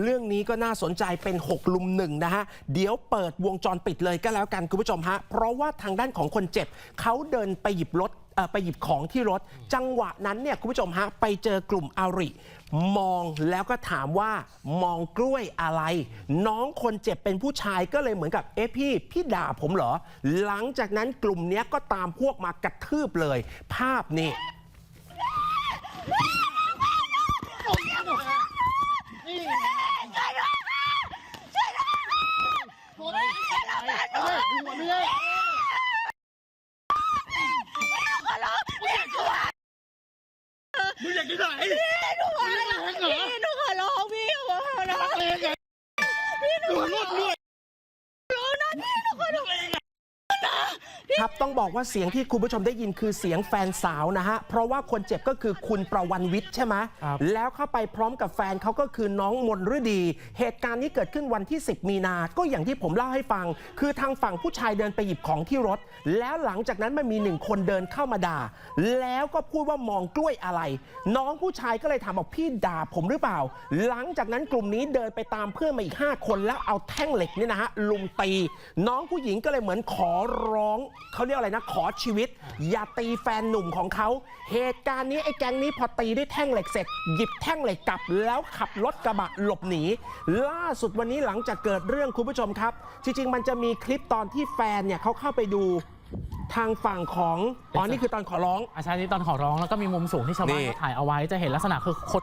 เรื่องนี้ก็น่าสนใจเป็น 6 ลุมหนึ่งนะฮะ เดี๋ยวเปิดวงจรปิดเลยก็แล้วกันคุณผู้ชมฮะ เพราะว่าทางด้านของคนเจ็บเขาเดินไปหยิบรถไปหยิบของที่รถ จังหวะนั้นเนี่ยคุณผู้ชมฮะ ไปเจอกลุ่มอาริ มองแล้วก็ถามว่ามองกล้วยอะไร น้องคนเจ็บเป็นผู้ชายก็เลยเหมือนกับเอ๊ะพี่ พี่ด่าผมเหรอ หลังจากนั้นกลุ่มเนี้ยก็ตามพวกมากระทืบเลย ภาพนี่ มึงอยากกินอะไรหนูขอร้องพี่หนูขอร้องพี่หนูขอร้องเองไงดูรถด้วย รู้นะพี่หนูขอร้อง ครับต้องบอกว่าเสียงที่คุณผู้ชมได้ยินคือเสียงแฟนสาวนะฮะ เพราะว่าคนเจ็บก็คือคุณประวันวิทย์ใช่ไหมครับแล้วเข้าไปพร้อมกับแฟนเขาก็คือน้องมนฤดี เหตุการณ์นี้เกิดขึ้นวันที่ 10 มีนา ก็อย่างที่ผมเล่าให้ฟัง คือทางฝั่งผู้ชายเดินไปหยิบของที่รถ แล้วหลังจากนั้นมันมีหนึ่งคนเดินเข้ามาด่า แล้วก็พูดว่ามองกล้วยอะไร น้องผู้ชายก็เลยถามบอกพี่ด่าผมหรือเปล่า หลังจากนั้นกลุ่มนี้เดินไปตามเพื่อนมาอีก 5 คนแล้วเอาแท่งเหล็กเนี่ยนะฮะลุมตี น้องผู้หญิงก็เลยเหมือนขอร้องเขาเรียกอะไรนะขอชีวิต อย่าตีแฟนหนุ่มของเขา เหตุการณ์นี้ไอ้แก๊งนี้พอตีด้วยแท่งเหล็กเสร็จ หยิบแท่งเหล็กกลับ แล้วขับรถกระบะหลบหนี ล่าสุดวันนี้หลังจากเกิดเรื่องคุณผู้ชมครับ จริง ๆ มันจะมีคลิปตอนที่แฟนเนี่ยเขาเข้าไปดูทางฝั่งของอ๋อนี่คือตอนขอร้อง อาชานี้ตอนขอร้องแล้วก็มีมุมสูงที่ชาวบ้านนี่ เขาถ่ายเอาไว้จะเห็นลักษณะคือคน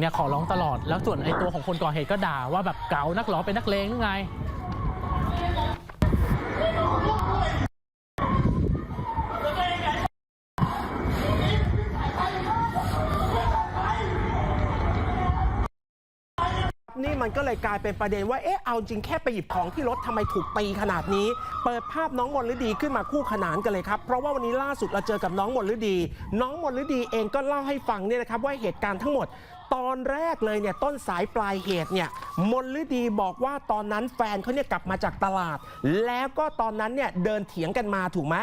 เนี่ยขอร้องตลอดแล้วส่วนไอ้ตัวของคนก่อเหตุก็ด่าว่าแบบเก๋านักหรอเป็นนักเลงหรือไง นี่มันก็เลยกลายเป็นประเด็นว่า เอ๊ะ เอาจริงแค่ไปหยิบของที่รถทำไมถูกตีขนาดนี้ เปิดภาพน้องมนฤดีขึ้นมาคู่ขนานกันเลยครับ เพราะว่าวันนี้ล่าสุดเราเจอกับน้องมนฤดี น้องมนฤดีเองก็เล่าให้ฟังเนี่ยนะครับว่าเหตุการณ์ทั้งหมดตอนแรกเลยเนี่ยต้นสายปลายเหตุเนี่ยมนฤดีบอกว่าตอนนั้นแฟนเขาเนี่ยกลับมาจากตลาด แล้วก็ตอนนั้นเนี่ยเดินเถียงกันมาถูกไหม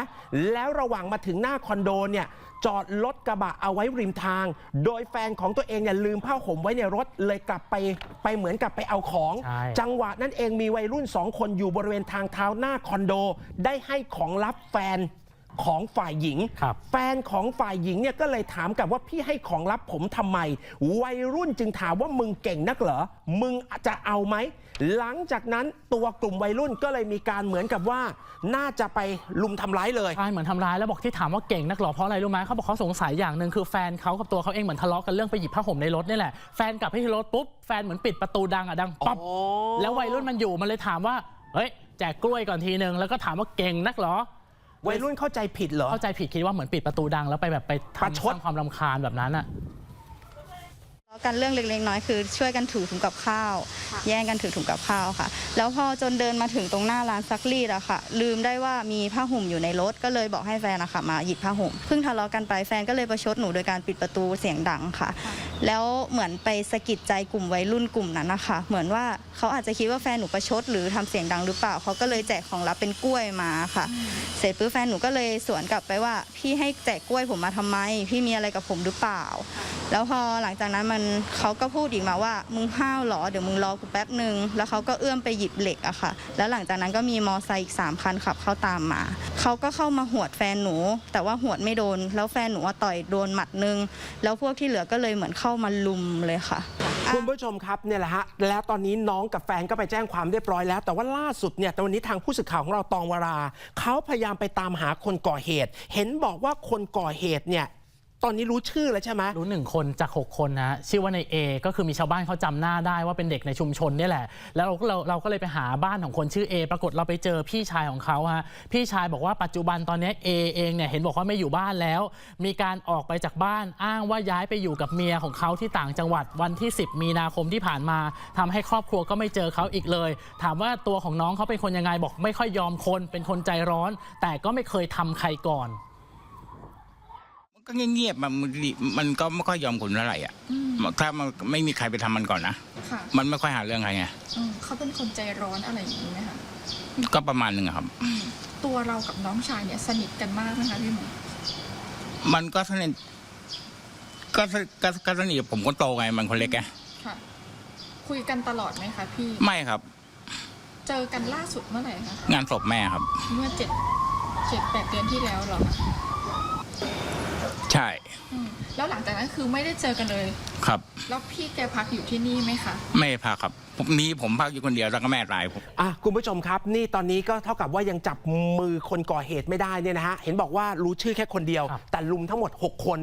แล้วระหว่างมาถึงหน้าคอนโดเนี่ยจอดรถกระบะเอาไว้ริมทาง โดยแฟนของตัวเองเนี่ยลืมผ้าห่มไว้ในรถเลยกลับไปไปเหมือนกับไปเอาของใช่จังหวะนั้นเองมีวัยรุ่นสองคนอยู่บริเวณทางเท้าหน้าคอนโด ได้ให้ของลับแฟน ของฝ่ายหญิง ครับแฟนของฝ่ายหญิงเนี่ยก็เลยถามกลับว่าพี่ให้ของลับผมทำไม วัยรุ่นจึงถามว่ามึงเก่งนักเหรอ มึงจะเอาไหม หลังจากนั้นตัวกลุ่มวัยรุ่นก็เลยมีการเหมือนกับว่า น่าจะไปลุมทำร้ายเลย ใช่เหมือนทำร้ายแล้วบอกที่ถามว่าเก่งนักหรอเพราะอะไรรู้ไหมเขาบอกเขาสงสัยอย่างหนึ่งคือแฟนเขากับตัวเขาเองเหมือนทะเลาะกันเรื่องไปหยิบผ้าห่มในรถนี่แหละแฟนกลับไปที่รถปุ๊บแฟนเหมือนปิดประตูดังอะดังปั๊บอ๋อแล้ววัยรุ่นมันอยู่มันเลยถามว่า เฮ้ย แจกกล้วยก่อนทีนึง แล้วก็ถามว่าเก่งนักหรอ วัยรุ่นเข้าใจผิดเหรอ เข้าใจผิดคิดว่าเหมือนปิดประตูดังแล้วไปแบบไปประทำชสดร้างความรำคาญแบบนั้นอะทะเลาะ กันเรื่องเล็กๆน้อยๆคือช่วยกันถือถุงกับข้าว แย่งกันถือถุงกับข้าวค่ะ แล้วพอจนเดินมาถึงตรงหน้าร้านซักรีดอะค่ะ ลืมได้ว่ามีผ้าห่มอยู่ในรถก็เลยบอกให้แฟนอะค่ะมาหยิบผ้าห่มเพิ่งทะเลาะกันไปแฟนก็เลยประชดหนูโดยการปิดประตูเสียงดังค่ะ แล้วเหมือนไปสะกิดใจกลุ่มวัยรุ่นกลุ่มนั้นนะคะเหมือนว่าเขาอาจจะคิดว่าแฟนหนูประชดหรือทำเสียงดังหรือเปล่าเขาก็เลยแจกของลับเป็นกล้วยมาค่ะ เสร็จปุ๊บแฟนหนูก็เลยสวนกลับไปว่า พี่ให้แจกกล้วยผมมาทำไม พี่มีอะไรกับผมหรือเปล่า แล้วพอหลังจากนั้นมันเขาก็พูดอีกมาว่ามึงห้าวเหรอเดี๋ยวมึงรอกูแป๊บหนึ่งแล้วเขาก็เอื้อมไปหยิบเหล็กอะค่ะ แล้วหลังจากนั้นก็มีมอไซค์อีกสามคันขับเข้าตามมาเขาก็เข้ามาหวดแฟนหนู แต่ว่าหวดไม่โดน แล้วแฟนหนูต่อยโดนหมัดหนึงแล้วพวกที่เหลือก็เลยเหมือนเข้ามาลุมเลยค่ะคุณผู้ชมครับเนี่ยแหละฮะแล้วตอนนี้น้องกับแฟนก็ไปแจ้งความเรียบร้อยแล้ว แต่ว่าล่าสุดเนี่ยแต่วันนี้ทางผู้สื่อข่าวของเราตองวราเขาพยายามไปตามหาคนก่อเหตุ เห็นบอกว่าคนก่อเหตุเนี่ย ตอนนี้รู้ชื่อแล้วใช่ไหมรู้หนึ่งคนจาก 6 คนนะชื่อว่าในเอก็คือมีชาวบ้านเขาจำหน้าได้ว่าเป็นเด็กในชุมชนนี่แหละ แล้วเราก็เราเราก็เลยไปหาบ้านของคนชื่อเอปรากฏเราไปเจอพี่ชายของเขาฮะพี่ชายบอกว่าปัจจุบันตอนนี้เอเองเนี่ยเห็นบอกว่าไม่อยู่บ้านแล้ว มีการออกไปจากบ้านอ้างว่าย้ายไปอยู่กับเมียของเขาที่ต่างจังหวัดวันที่ 10 มีนาคมที่ผ่านมาทำให้ครอบครัวก็ไม่เจอเขาอีกเลย ถามว่าตัวของน้องเขาเป็นคนยังไงบอกไม่ค่อยยอมคนเป็นคนใจร้อน แต่ก็ไม่เคยทำใครก่อน ก็เงียบๆมันมันก็ไม่ค่อยยอมคนเท่าไหร่อะถ้ามันไม่มีใครไปทำมันก่อนนะค่ะมันไม่ค่อยหาเรื่องใครไงอืมเขาเป็นคนใจร้อนอะไรอย่างนี้ไหมคะก็ประมาณหนึ่งอะครับอืมตัวเรากับน้องชายเนี่ยสนิทกันมากนะคะพี่หมูมันก็สนิทก็สก็ก็สนิทกับผมคนโตไงมันคนเล็กไงอค่ะคุยกันตลอดไหมคะพี่ไม่ครับ เจอกันล่าสุดเมื่อไหร่คะงานศพแม่ครับ เมื่อเจ็ดเจ็ดแปดเดือนที่แล้วเหรอคะ ใช่อืมแล้วหลังจากนั้นคือไม่ได้เจอกันเลย ครับ แล้วพี่แกพักอยู่ที่นี่ไหมคะ ไม่พาครับผมมีผมพักอยู่คนเดียวแล้วก็แม่ตายผม อะคุณผู้ชมครับ นี่ตอนนี้ก็เท่ากับว่ายังจับมือคนก่อเหตุไม่ได้เนี่ยนะฮะ เห็นบอกว่ารู้ชื่อแค่คนเดียว ครับ แต่ลุมทั้งหมด 6 คน